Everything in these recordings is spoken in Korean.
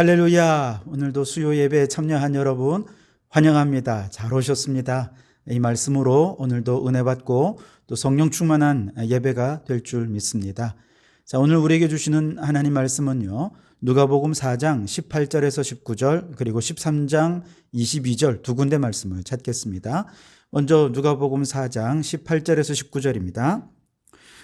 할렐루야. 오늘도 수요 예배에 참여한 여러분 환영합니다. 잘 오셨습니다. 이 말씀으로 오늘도 은혜 받고 또 성령 충만한 예배가 될 줄 믿습니다. 자, 오늘 우리에게 주시는 하나님 말씀은요. 누가복음 4장 18절에서 19절 그리고 13장 22절 두 군데 말씀을 찾겠습니다. 먼저 누가복음 4장 18절에서 19절입니다.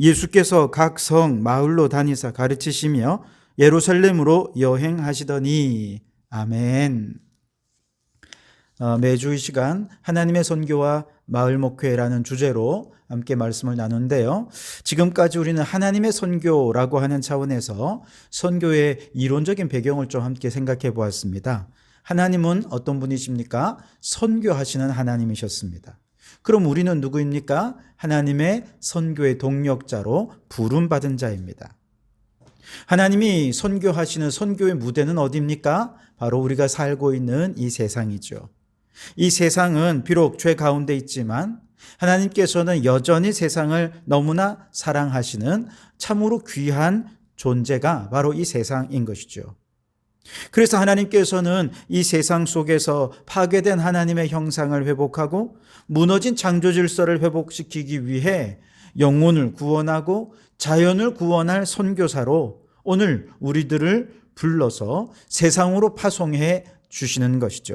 예수께서 각 성 마을로 다니사 가르치시며 예루살렘으로 여행하시더니 아멘. 어, 매주 이 시간 하나님의 선교와 마을 목회라는 주제로 함께 말씀을 나누는데요. 지금까지 우리는 하나님의 선교라고 하는 차원에서 선교의 이론적인 배경을 좀 함께 생각해 보았습니다. 하나님은 어떤 분이십니까? 선교하시는 하나님이셨습니다. 그럼 우리는 누구입니까? 하나님의 선교의 동력자로 부름받은 자입니다. 하나님이 선교하시는 선교의 무대는 어디입니까? 바로 우리가 살고 있는 이 세상이죠. 이 세상은 비록 죄 가운데 있지만 하나님께서는 여전히 세상을 너무나 사랑하시는 참으로 귀한 존재가 바로 이 세상인 것이죠. 그래서 하나님께서는 이 세상 속에서 파괴된 하나님의 형상을 회복하고 무너진 창조 질서를 회복시키기 위해 영혼을 구원하고 자연을 구원할 선교사로 오늘 우리들을 불러서 세상으로 파송해 주시는 것이죠.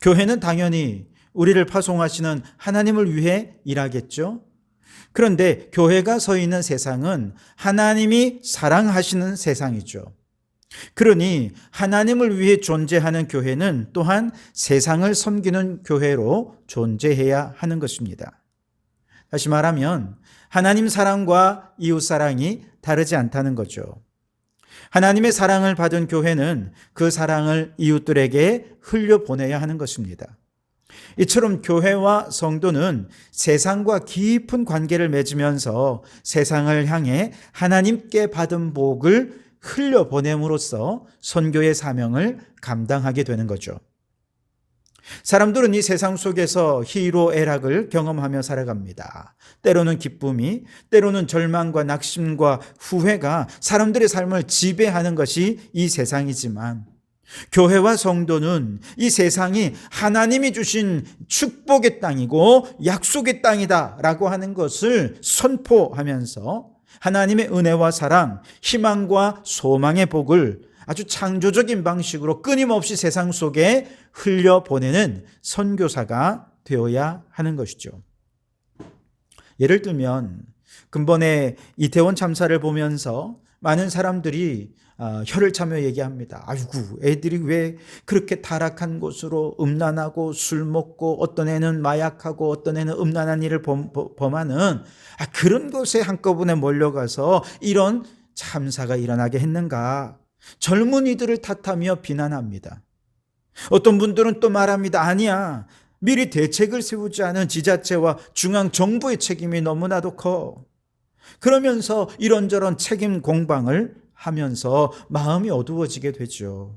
교회는 당연히 우리를 파송하시는 하나님을 위해 일하겠죠. 그런데 교회가 서 있는 세상은 하나님이 사랑하시는 세상이죠. 그러니 하나님을 위해 존재하는 교회는 또한 세상을 섬기는 교회로 존재해야 하는 것입니다. 다시 말하면 하나님 사랑과 이웃 사랑이 다르지 않다는 거죠. 하나님의 사랑을 받은 교회는 그 사랑을 이웃들에게 흘려보내야 하는 것입니다. 이처럼 교회와 성도는 세상과 깊은 관계를 맺으면서 세상을 향해 하나님께 받은 복을 흘려 보냄으로써 선교의 사명을 감당하게 되는 거죠. 사람들은 이 세상 속에서 희로애락을 경험하며 살아갑니다. 때로는 기쁨이, 때로는 절망과 낙심과 후회가 사람들의 삶을 지배하는 것이 이 세상이지만 교회와 성도는 이 세상이 하나님이 주신 축복의 땅이고 약속의 땅이다라고 하는 것을 선포하면서 하나님의 은혜와 사랑, 희망과 소망의 복을 아주 창조적인 방식으로 끊임없이 세상 속에 흘려보내는 선교사가 되어야 하는 것이죠. 예를 들면, 근본에 이태원 참사를 보면서 많은 사람들이 어, 혀를 차며 얘기합니다. 아이고, 애들이 왜 그렇게 타락한 곳으로 음란하고 술 먹고 어떤 애는 마약하고 어떤 애는 음란한 일을 범, 범하는 아, 그런 곳에 한꺼번에 몰려가서 이런 참사가 일어나게 했는가. 젊은이들을 탓하며 비난합니다. 어떤 분들은 또 말합니다. 아니야. 미리 대책을 세우지 않은 지자체와 중앙 정부의 책임이 너무나도 커. 그러면서 이런저런 책임 공방을 하면서 마음이 어두워지게 되죠.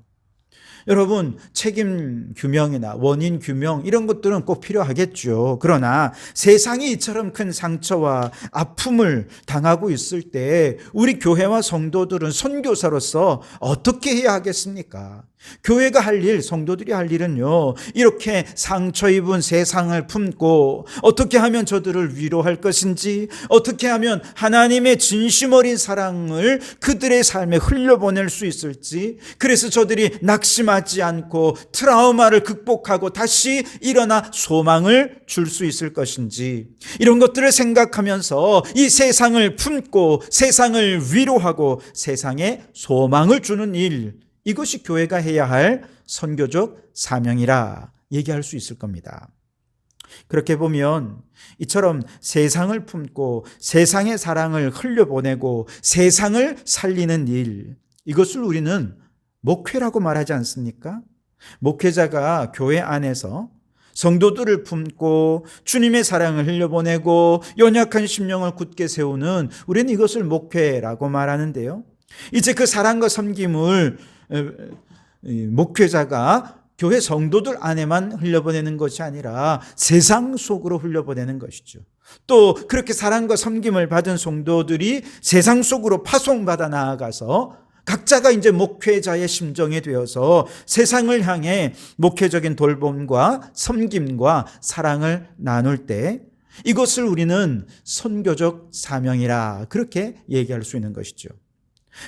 여러분, 책임 규명이나 원인 규명 이런 것들은 꼭 필요하겠죠. 그러나 세상이 이처럼 큰 상처와 아픔을 당하고 있을 때 우리 교회와 성도들은 선교사로서 어떻게 해야 하겠습니까? 교회가 할 일, 성도들이 할 일은요, 이렇게 상처 입은 세상을 품고 어떻게 하면 저들을 위로할 것인지, 어떻게 하면 하나님의 진심 어린 사랑을 그들의 삶에 흘려보낼 수 있을지, 그래서 저들이 낙심하지 않고 트라우마를 극복하고 다시 일어나 소망을 줄 수 있을 것인지, 이런 것들을 생각하면서 이 세상을 품고 세상을 위로하고 세상에 소망을 주는 일, 이것이 교회가 해야 할 선교적 사명이라 얘기할 수 있을 겁니다. 그렇게 보면 이처럼 세상을 품고 세상의 사랑을 흘려보내고 세상을 살리는 일, 이것을 우리는 목회라고 말하지 않습니까? 목회자가 교회 안에서 성도들을 품고 주님의 사랑을 흘려보내고 연약한 심령을 굳게 세우는 우리는 이것을 목회라고 말하는데요. 이제 그 사랑과 섬김을 목회자가 교회 성도들 안에만 흘려보내는 것이 아니라 세상 속으로 흘려보내는 것이죠. 또 그렇게 사랑과 섬김을 받은 성도들이 세상 속으로 파송받아 나아가서 각자가 이제 목회자의 심정이 되어서 세상을 향해 목회적인 돌봄과 섬김과 사랑을 나눌 때 이것을 우리는 선교적 사명이라 그렇게 얘기할 수 있는 것이죠.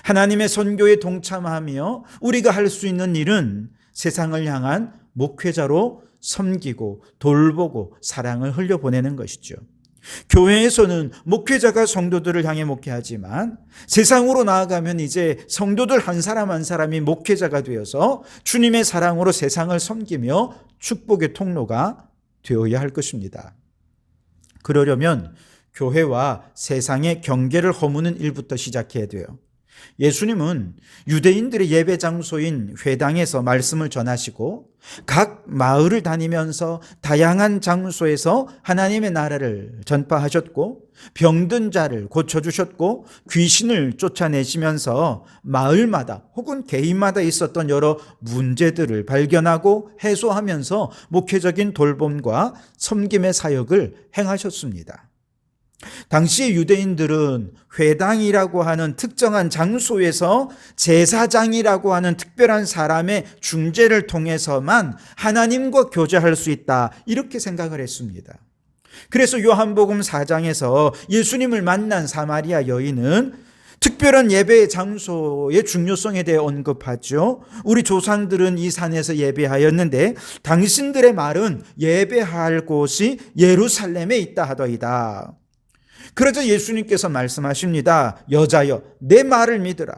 하나님의 선교에 동참하며 우리가 할 수 있는 일은 세상을 향한 목회자로 섬기고 돌보고 사랑을 흘려보내는 것이죠. 교회에서는 목회자가 성도들을 향해 목회하지만 세상으로 나아가면 이제 성도들 한 사람 한 사람이 목회자가 되어서 주님의 사랑으로 세상을 섬기며 축복의 통로가 되어야 할 것입니다. 그러려면 교회와 세상의 경계를 허무는 일부터 시작해야 돼요. 예수님은 유대인들의 예배 장소인 회당에서 말씀을 전하시고 각 마을을 다니면서 다양한 장소에서 하나님의 나라를 전파하셨고 병든 자를 고쳐주셨고 귀신을 쫓아내시면서 마을마다 혹은 개인마다 있었던 여러 문제들을 발견하고 해소하면서 목회적인 돌봄과 섬김의 사역을 행하셨습니다. 당시 유대인들은 회당이라고 하는 특정한 장소에서 제사장이라고 하는 특별한 사람의 중재를 통해서만 하나님과 교제할 수 있다. 이렇게 생각을 했습니다. 그래서 요한복음 4장에서 예수님을 만난 사마리아 여인은 특별한 예배 장소의 중요성에 대해 언급하죠. 우리 조상들은 이 산에서 예배하였는데 당신들의 말은 예배할 곳이 예루살렘에 있다 하더이다. 그러자 예수님께서 말씀하십니다. 여자여, 내 말을 믿으라.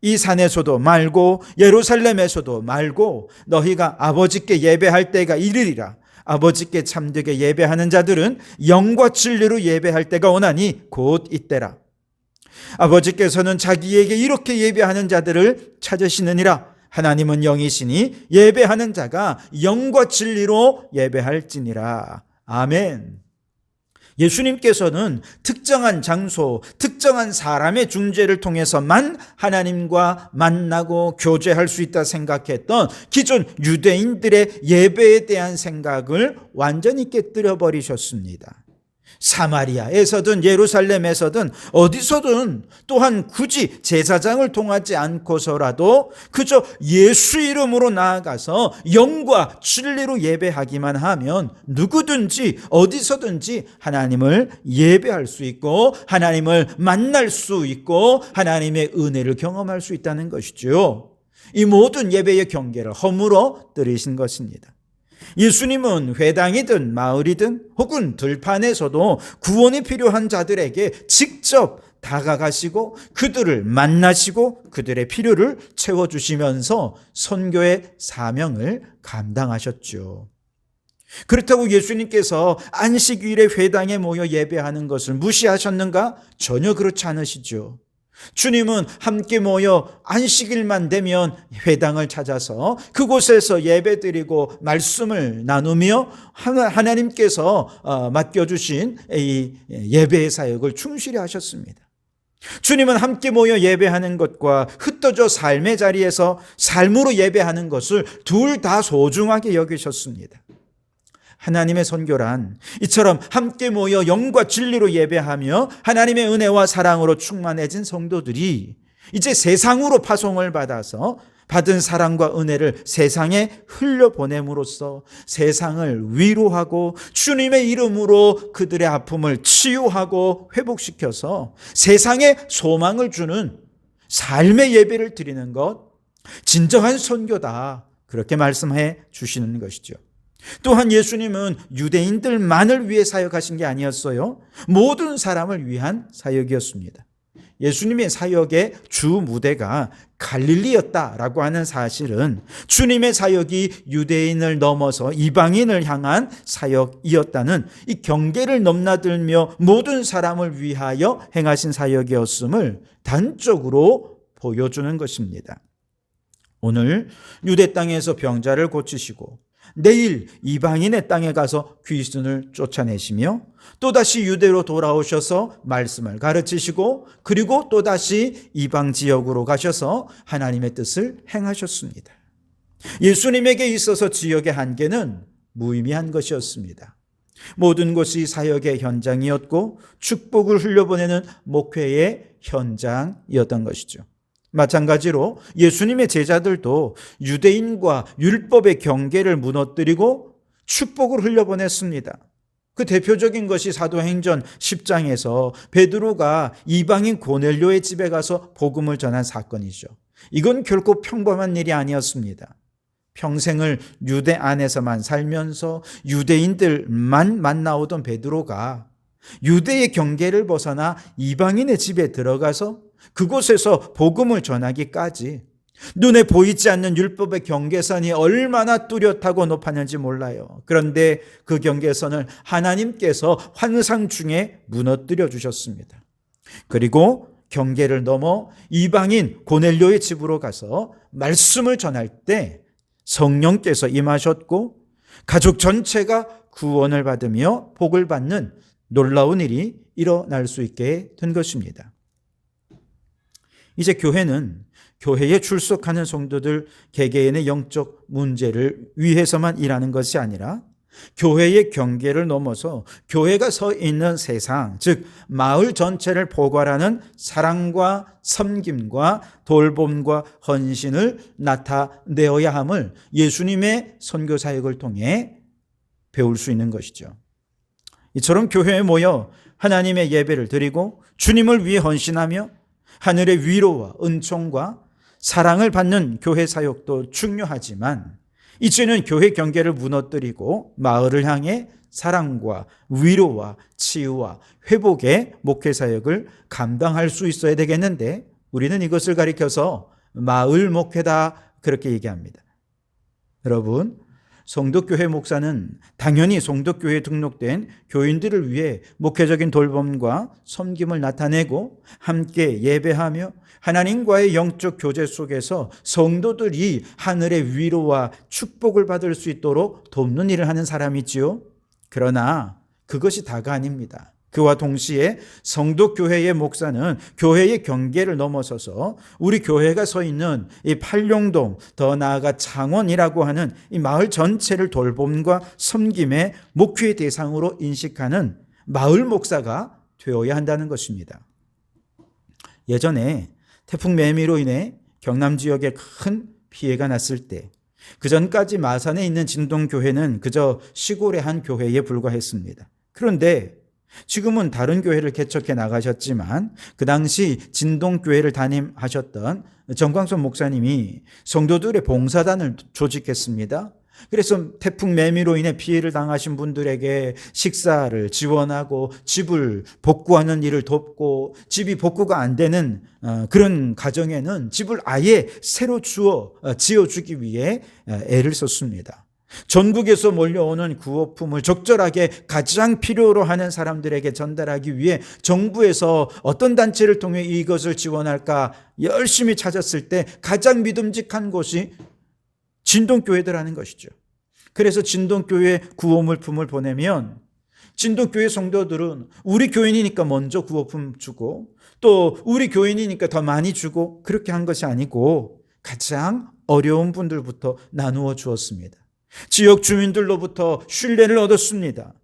이 산에서도 말고 예루살렘에서도 말고 너희가 아버지께 예배할 때가 이르리라. 아버지께 참되게 예배하는 자들은 영과 진리로 예배할 때가 오나니 곧 이때라. 아버지께서는 자기에게 이렇게 예배하는 자들을 찾으시느니라. 하나님은 영이시니 예배하는 자가 영과 진리로 예배할지니라. 아멘. 예수님께서는 특정한 장소, 특정한 사람의 중재를 통해서만 하나님과 만나고 교제할 수 있다 생각했던 기존 유대인들의 예배에 대한 생각을 완전히 깨뜨려 버리셨습니다. 사마리아에서든 예루살렘에서든 어디서든 또한 굳이 제사장을 통하지 않고서라도 그저 예수 이름으로 나아가서 영과 진리로 예배하기만 하면 누구든지 어디서든지 하나님을 예배할 수 있고 하나님을 만날 수 있고 하나님의 은혜를 경험할 수 있다는 것이죠. 이 모든 예배의 경계를 허물어 들이신 것입니다. 예수님은 회당이든 마을이든 혹은 들판에서도 구원이 필요한 자들에게 직접 다가가시고 그들을 만나시고 그들의 필요를 채워주시면서 선교의 사명을 감당하셨죠. 그렇다고 예수님께서 안식일에 회당에 모여 예배하는 것을 무시하셨는가? 전혀 그렇지 않으시죠. 주님은 함께 모여 안식일만 되면 회당을 찾아서 그곳에서 예배드리고 말씀을 나누며 하나님께서 어, 맡겨주신 이 예배의 사역을 충실히 하셨습니다. 주님은 함께 모여 예배하는 것과 흩어져 삶의 자리에서 삶으로 예배하는 것을 둘 다 소중하게 여기셨습니다. 하나님의 선교란 이처럼 함께 모여 영과 진리로 예배하며 하나님의 은혜와 사랑으로 충만해진 성도들이 이제 세상으로 파송을 받아서 받은 사랑과 은혜를 세상에 흘려보냄으로써 세상을 위로하고 주님의 이름으로 그들의 아픔을 치유하고 회복시켜서 세상에 소망을 주는 삶의 예배를 드리는 것, 진정한 선교다. 그렇게 말씀해 주시는 것이죠. 또한 예수님은 유대인들만을 위해 사역하신 게 아니었어요. 모든 사람을 위한 사역이었습니다. 예수님의 사역의 주 무대가 갈릴리였다라고 하는 사실은 주님의 사역이 유대인을 넘어서 이방인을 향한 사역이었다는 이 경계를 넘나들며 모든 사람을 위하여 행하신 사역이었음을 단적으로 보여주는 것입니다. 오늘 유대 땅에서 병자를 고치시고 내일 이방인의 땅에 가서 귀신을 쫓아내시며 또다시 유대로 돌아오셔서 말씀을 가르치시고 그리고 또다시 이방 지역으로 가셔서 하나님의 뜻을 행하셨습니다. 예수님에게 있어서 지역의 한계는 무의미한 것이었습니다. 모든 것이 사역의 현장이었고 축복을 흘려보내는 목회의 현장이었던 것이죠. 마찬가지로 예수님의 제자들도 유대인과 율법의 경계를 무너뜨리고 축복을 흘려보냈습니다. 그 대표적인 것이 사도행전 10장에서 베드로가 이방인 고넬료의 집에 가서 복음을 전한 사건이죠. 이건 결코 평범한 일이 아니었습니다. 평생을 유대 안에서만 살면서 유대인들만 만나오던 베드로가 유대의 경계를 벗어나 이방인의 집에 들어가서 그곳에서 복음을 전하기까지 눈에 보이지 않는 율법의 경계선이 얼마나 뚜렷하고 높았는지 몰라요. 그런데 그 경계선을 하나님께서 환상 중에 무너뜨려 주셨습니다. 그리고 경계를 넘어 이방인 고넬료의 집으로 가서 말씀을 전할 때 성령께서 임하셨고 가족 전체가 구원을 받으며 복을 받는 놀라운 일이 일어날 수 있게 된 것입니다. 이제 교회는 교회에 출석하는 성도들 개개인의 영적 문제를 위해서만 일하는 것이 아니라 교회의 경계를 넘어서 교회가 서 있는 세상, 즉 마을 전체를 포괄하는 사랑과 섬김과 돌봄과 헌신을 나타내어야 함을 예수님의 선교 사역을 통해 배울 수 있는 것이죠. 이처럼 교회에 모여 하나님의 예배를 드리고 주님을 위해 헌신하며 하늘의 위로와 은총과 사랑을 받는 교회 사역도 중요하지만 이제는 교회 경계를 무너뜨리고 마을을 향해 사랑과 위로와 치유와 회복의 목회 사역을 감당할 수 있어야 되겠는데 우리는 이것을 가리켜서 마을 목회다 그렇게 얘기합니다. 여러분, 성도교회 목사는 당연히 성도교회에 등록된 교인들을 위해 목회적인 돌봄과 섬김을 나타내고 함께 예배하며 하나님과의 영적 교제 속에서 성도들이 하늘의 위로와 축복을 받을 수 있도록 돕는 일을 하는 사람이지요. 그러나 그것이 다가 아닙니다. 그와 동시에 성도 교회의 목사는 교회의 경계를 넘어서서 우리 교회가 서 있는 이 팔룡동 더 나아가 창원이라고 하는 이 마을 전체를 돌봄과 섬김의 목회의 대상으로 인식하는 마을 목사가 되어야 한다는 것입니다. 예전에 태풍 매미로 인해 경남 지역에 큰 피해가 났을 때 그 전까지 마산에 있는 진동교회는 그저 시골의 한 교회에 불과했습니다. 그런데 지금은 다른 교회를 개척해 나가셨지만 그 당시 진동교회를 담임하셨던 정광선 목사님이 성도들의 봉사단을 조직했습니다. 그래서 태풍 매미로 인해 피해를 당하신 분들에게 식사를 지원하고 집을 복구하는 일을 돕고 집이 복구가 안 되는 어, 그런 가정에는 집을 아예 새로 주어 어, 지어주기 위해 어, 애를 썼습니다. 전국에서 몰려오는 구호품을 적절하게 가장 필요로 하는 사람들에게 전달하기 위해 정부에서 어떤 단체를 통해 이것을 지원할까 열심히 찾았을 때 가장 믿음직한 곳이 진동교회들하는 것이죠. 그래서 진동교회 구호물품을 보내면 진동교회 성도들은 우리 교인이니까 먼저 구호품 주고 또 우리 교인이니까 더 많이 주고 그렇게 한 것이 아니고 가장 어려운 분들부터 나누어 주었습니다. 지역 주민들로부터 신뢰를 얻었습니다.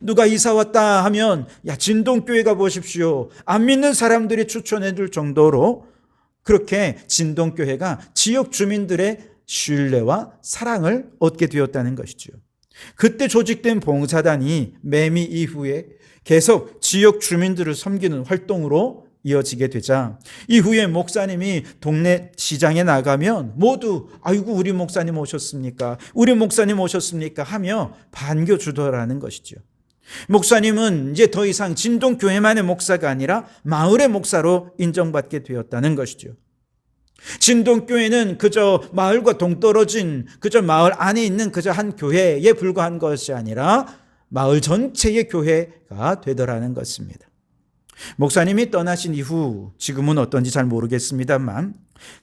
누가 이사 왔다 하면 야 진동교회 가 보십시오. 안 믿는 사람들이 추천해 줄 정도로 그렇게 진동교회가 지역 주민들의 신뢰와 사랑을 얻게 되었다는 것이죠. 그때 조직된 봉사단이 매미 이후에 계속 지역 주민들을 섬기는 활동으로 이어지게 되자 이후에 목사님이 동네 시장에 나가면 모두 아이고 우리 목사님 오셨습니까? 우리 목사님 오셨습니까? 하며 반겨 주더라는 것이죠. 목사님은 이제 더 이상 진동 교회만의 목사가 아니라 마을의 목사로 인정받게 되었다는 것이죠. 진동교회는 그저 마을과 동떨어진 그저 마을 안에 있는 그저 한 교회에 불과한 것이 아니라 마을 전체의 교회가 되더라는 것입니다. 목사님이 떠나신 이후 지금은 어떤지 잘 모르겠습니다만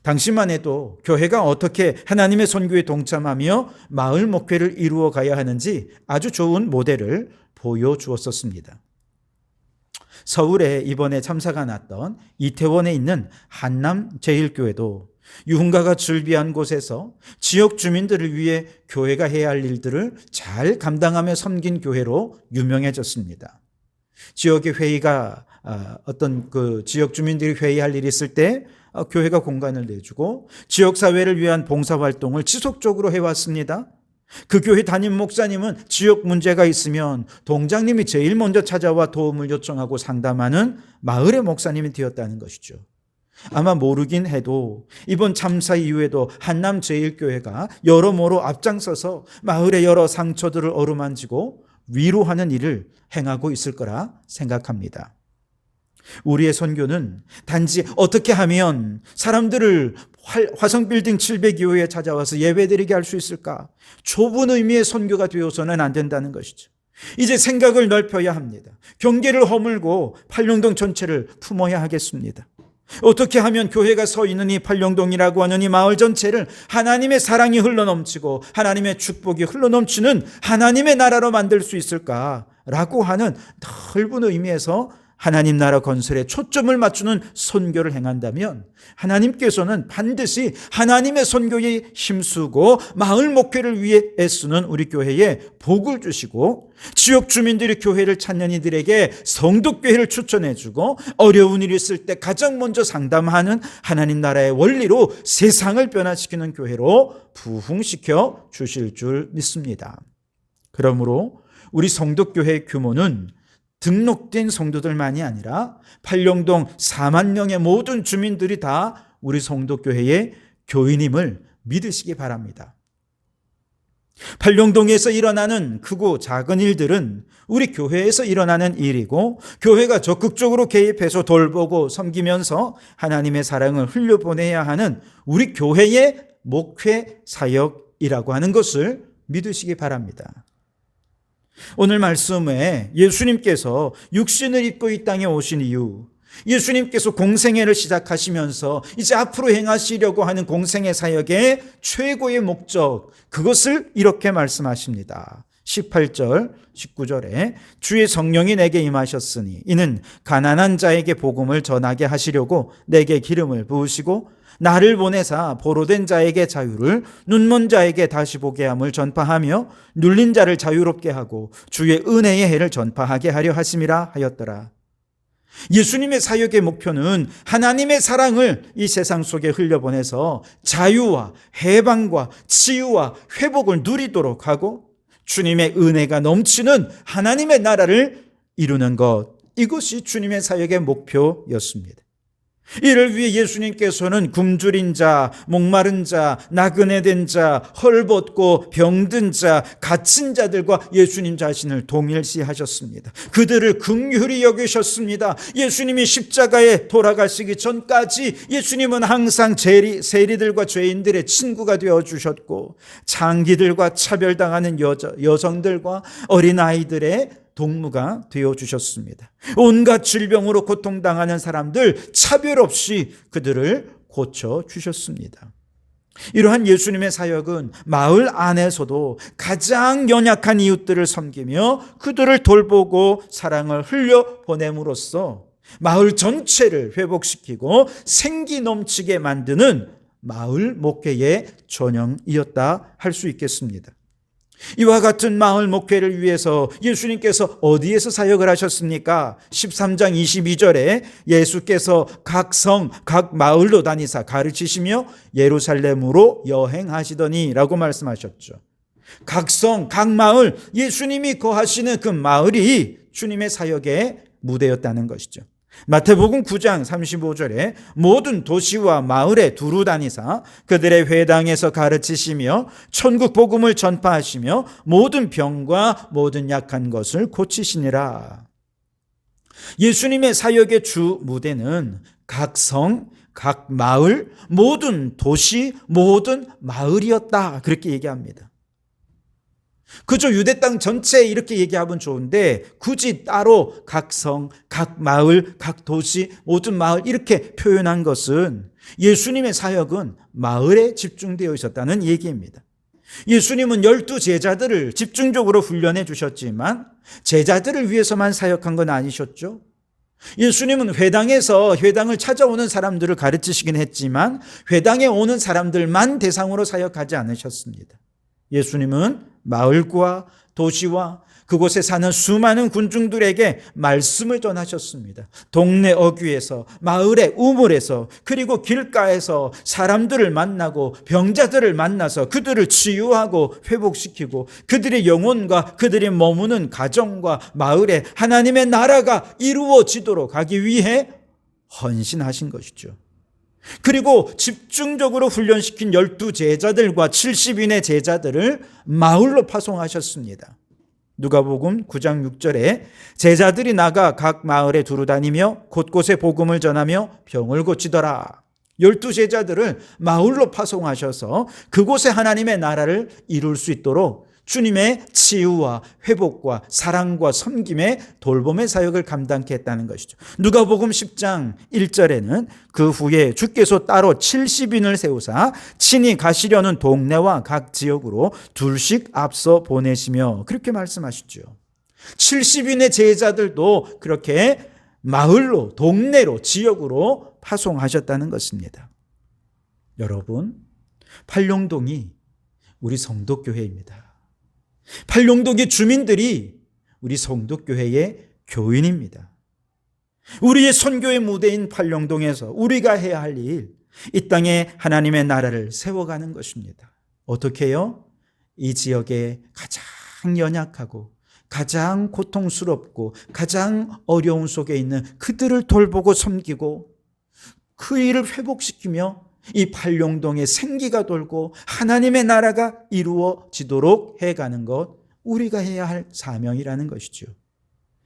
당시만 해도 교회가 어떻게 하나님의 선교에 동참하며 마을 목회를 이루어 가야 하는지 아주 좋은 모델을 보여주었었습니다. 서울에 이번에 참사가 났던 이태원에 있는 한남 제일교회도 유흥가가 즐비한 곳에서 지역 주민들을 위해 교회가 해야 할 일들을 잘 감당하며 섬긴 교회로 유명해졌습니다. 지역의 회의가 아, 어떤 그 지역 주민들이 회의할 일이 있을 때 어, 교회가 공간을 내주고 지역 사회를 위한 봉사 활동을 지속적으로 해왔습니다. 그 교회 담임 목사님은 지역 문제가 있으면 동장님이 제일 먼저 찾아와 도움을 요청하고 상담하는 마을의 목사님이 되었다는 것이죠. 아마 모르긴 해도 이번 참사 이후에도 한남 제일교회가 여러모로 앞장서서 마을의 여러 상처들을 어루만지고 위로하는 일을 행하고 있을 거라 생각합니다. 우리의 선교는 단지 어떻게 하면 사람들을 화성빌딩 702호에 찾아와서 예배드리게 할 수 있을까? 좁은 의미의 선교가 되어서는 안 된다는 것이죠. 이제 생각을 넓혀야 합니다. 경계를 허물고 팔룡동 전체를 품어야 하겠습니다. 어떻게 하면 교회가 서 있는 이 팔룡동이라고 하는 이 마을 전체를 하나님의 사랑이 흘러넘치고 하나님의 축복이 흘러넘치는 하나님의 나라로 만들 수 있을까라고 하는 넓은 의미에서 하나님 나라 건설에 초점을 맞추는 선교를 행한다면 하나님께서는 반드시 하나님의 선교에 힘쓰고 마을 목회를 위해 애쓰는 우리 교회에 복을 주시고 지역 주민들이 교회를 찾는 이들에게 성도교회를 추천해 주고 어려운 일이 있을 때 가장 먼저 상담하는 하나님 나라의 원리로 세상을 변화시키는 교회로 부흥시켜 주실 줄 믿습니다. 그러므로 우리 성도교회 규모는 등록된 성도들만이 아니라 팔령동 4만 명의 모든 주민들이 다 우리 성도교회의 교인임을 믿으시기 바랍니다. 팔령동에서 일어나는 크고 작은 일들은 우리 교회에서 일어나는 일이고 교회가 적극적으로 개입해서 돌보고 섬기면서 하나님의 사랑을 흘려보내야 하는 우리 교회의 목회 사역이라고 하는 것을 믿으시기 바랍니다. 오늘 말씀에 예수님께서 육신을 입고 이 땅에 오신 이유, 예수님께서 공생애를 시작하시면서 이제 앞으로 행하시려고 하는 공생애 사역의 최고의 목적, 그것을 이렇게 말씀하십니다. 18절, 19절에 주의 성령이 내게 임하셨으니 이는 가난한 자에게 복음을 전하게 하시려고 내게 기름을 부으시고 나를 보내사 보로된 자에게 자유를 눈먼 자에게 다시 보게 함을 전파하며 눌린 자를 자유롭게 하고 주의 은혜의 해를 전파하게 하려 하심이라 하였더라. 예수님의 사역의 목표는 하나님의 사랑을 이 세상 속에 흘려보내서 자유와 해방과 치유와 회복을 누리도록 하고 주님의 은혜가 넘치는 하나님의 나라를 이루는 것. 이것이 주님의 사역의 목표였습니다. 이를 위해 예수님께서는 굶주린 자, 목마른 자, 나그네 된 자, 헐벗고 병든 자, 갇힌 자들과 예수님 자신을 동일시하셨습니다. 그들을 긍휼히 여기셨습니다. 예수님이 십자가에 돌아가시기 전까지 예수님은 항상 세리, 세리들과 죄인들의 친구가 되어 주셨고 장기들과 차별당하는 여자, 여성들과 어린아이들의 동무가 되어 주셨습니다. 온갖 질병으로 고통당하는 사람들 차별 없이 그들을 고쳐 주셨습니다. 이러한 예수님의 사역은 마을 안에서도 가장 연약한 이웃들을 섬기며 그들을 돌보고 사랑을 흘려 보냄으로써 마을 전체를 회복시키고 생기 넘치게 만드는 마을 목회의 전형이었다 할 수 있겠습니다. 이와 같은 마을 목회를 위해서 예수님께서 어디에서 사역을 하셨습니까? 13장 22절에 예수께서 각 성, 각 마을로 다니사 가르치시며 예루살렘으로 여행하시더니 라고 말씀하셨죠. 각 성, 각 마을, 예수님이 거하시는 그 마을이 주님의 사역의 무대였다는 것이죠. 마태복음 9장 35절에 모든 도시와 마을에 두루 다니사 그들의 회당에서 가르치시며 천국 복음을 전파하시며 모든 병과 모든 약한 것을 고치시니라. 예수님의 사역의 주 무대는 각 성, 각 마을, 모든 도시, 모든 마을이었다. 그렇게 얘기합니다. 그저 유대 땅 전체 이렇게 얘기하면 좋은데 굳이 따로 각 성, 각 마을, 각 도시, 모든 마을 이렇게 표현한 것은 예수님의 사역은 마을에 집중되어 있었다는 얘기입니다. 예수님은 열두 제자들을 집중적으로 훈련해 주셨지만 제자들을 위해서만 사역한 건 아니셨죠. 예수님은 회당에서 회당을 찾아오는 사람들을 가르치시긴 했지만 회당에 오는 사람들만 대상으로 사역하지 않으셨습니다. 예수님은 마을과 도시와 그곳에 사는 수많은 군중들에게 말씀을 전하셨습니다. 동네 어귀에서, 마을의 우물에서, 그리고 길가에서 사람들을 만나고 병자들을 만나서 그들을 치유하고 회복시키고 그들의 영혼과 그들이 머무는 가정과 마을에 하나님의 나라가 이루어지도록 하기 위해 헌신하신 것이죠. 그리고 집중적으로 훈련시킨 열두 제자들과 70인의 제자들을 마을로 파송하셨습니다. 누가복음 9장 6절에 제자들이 나가 각 마을에 두루 다니며 곳곳에 복음을 전하며 병을 고치더라. 열두 제자들을 마을로 파송하셔서 그곳에 하나님의 나라를 이룰 수 있도록 주님의 치유와 회복과 사랑과 섬김의 돌봄의 사역을 감당케 했다는 것이죠. 누가복음 10장 1절에는 그 후에 주께서 따로 70인을 세우사 친히 가시려는 동네와 각 지역으로 둘씩 앞서 보내시며 그렇게 말씀하시죠. 70인의 제자들도 그렇게 마을로 동네로 지역으로 파송하셨다는 것입니다. 여러분, 팔룡동이 우리 성도교회입니다. 팔룡동의 주민들이 우리 성도교회의 교인입니다. 우리의 선교의 무대인 팔룡동에서 우리가 해야 할 일, 이 땅에 하나님의 나라를 세워가는 것입니다. 어떻게요? 이 지역에 가장 연약하고 가장 고통스럽고 가장 어려운 속에 있는 그들을 돌보고 섬기고 그 일을 회복시키며 이 팔룡동에 생기가 돌고 하나님의 나라가 이루어지도록 해가는 것 우리가 해야 할 사명이라는 것이죠.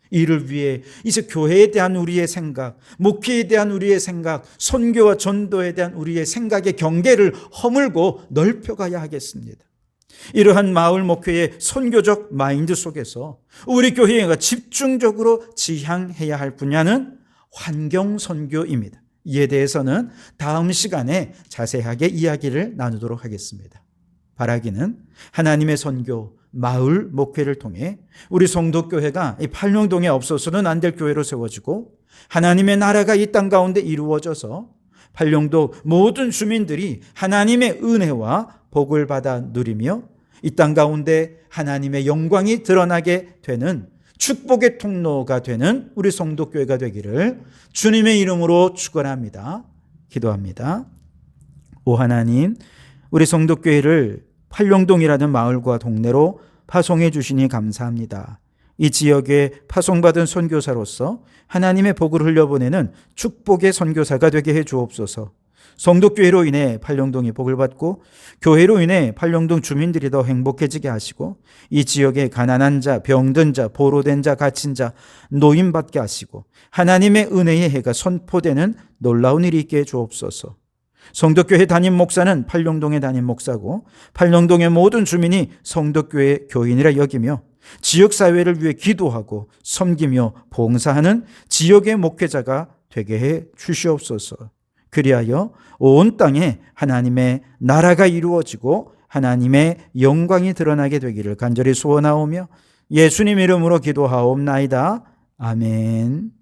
이를 위해 이제 교회에 대한 우리의 생각, 목회에 대한 우리의 생각, 선교와 전도에 대한 우리의 생각의 경계를 허물고 넓혀가야 하겠습니다. 이러한 마을 목회의 선교적 마인드 속에서 우리 교회가 집중적으로 지향해야 할 분야는 환경 선교입니다. 이에 대해서는 다음 시간에 자세하게 이야기를 나누도록 하겠습니다. 바라기는 하나님의 선교, 마을 목회를 통해 우리 성도교회가 이 팔룡동에 없어서는 안 될 교회로 세워지고 하나님의 나라가 이 땅 가운데 이루어져서 팔룡도 모든 주민들이 하나님의 은혜와 복을 받아 누리며 이 땅 가운데 하나님의 영광이 드러나게 되는 축복의 통로가 되는 우리 성도교회가 되기를 주님의 이름으로 축원합니다. 기도합니다. 오 하나님, 우리 성도교회를 팔룡동이라는 마을과 동네로 파송해 주시니 감사합니다. 이 지역에 파송받은 선교사로서 하나님의 복을 흘려보내는 축복의 선교사가 되게 해 주옵소서. 성도교회로 인해 팔룡동이 복을 받고 교회로 인해 팔룡동 주민들이 더 행복해지게 하시고 이 지역의 가난한 자, 병든 자, 보로된 자, 갇힌 자, 노인 받게 하시고 하나님의 은혜의 해가 선포되는 놀라운 일이 있게 해 주옵소서. 성덕교회 담임 목사는 팔룡동의 담임 목사고 팔룡동의 모든 주민이 성덕교회 교인이라 여기며 지역사회를 위해 기도하고 섬기며 봉사하는 지역의 목회자가 되게 해 주시옵소서. 그리하여 온 땅에 하나님의 나라가 이루어지고 하나님의 영광이 드러나게 되기를 간절히 소원하오며 예수님 이름으로 기도하옵나이다. 아멘.